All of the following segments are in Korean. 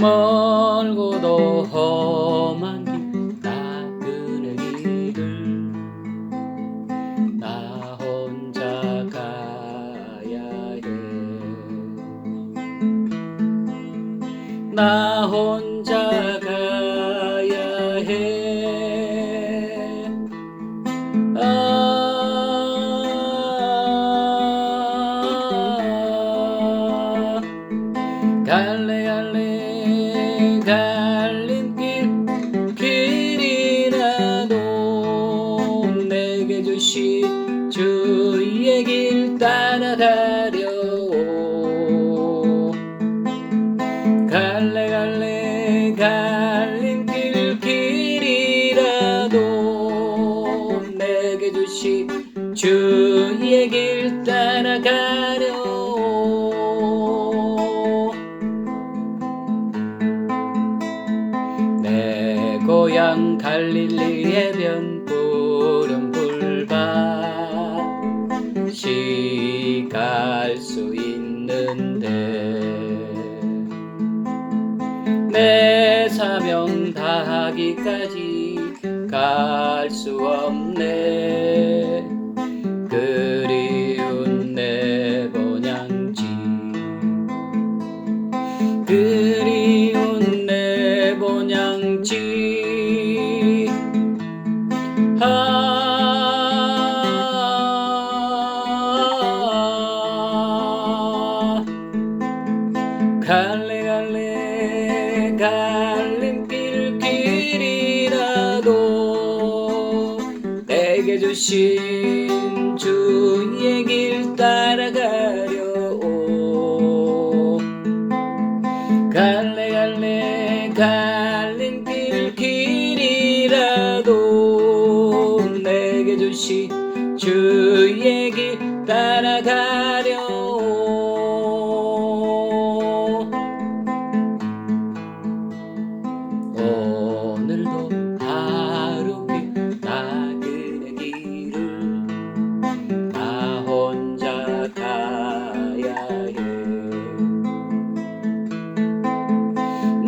멀고도 험한 길 나그네 길을 나 혼자 가야 해 나 혼자 가야 해. 아, 갈래 따라가려. 내 고향 갈릴리의 변푸른 불밭이 갈수 있는데 내 사명 다하기까지 갈 수 없네 갈래 갈래 갈림길 길이라도 내게 주신 주의 길 따라가려 갈래 갈래 갈림길 길이라도 내게 주신 주의 길 따라가려 오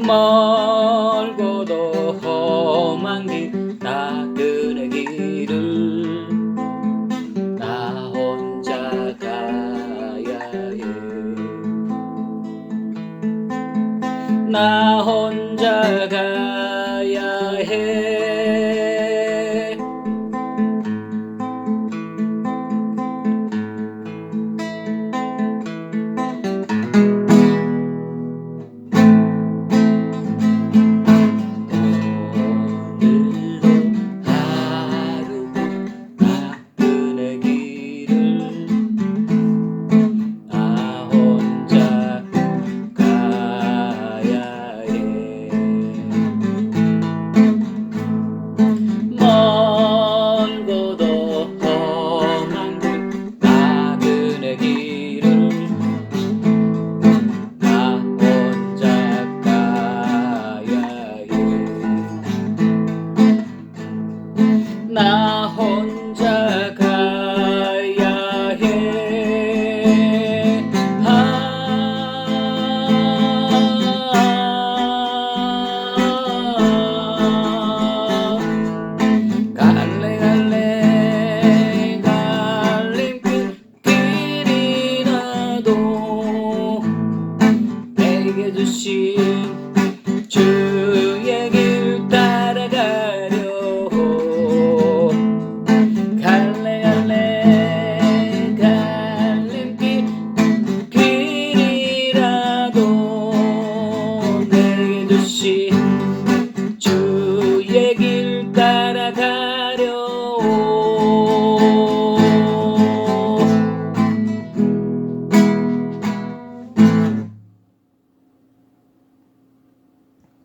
멀고도 험한 길 나그네 길을 나 혼자 가야 해 나 혼자 가야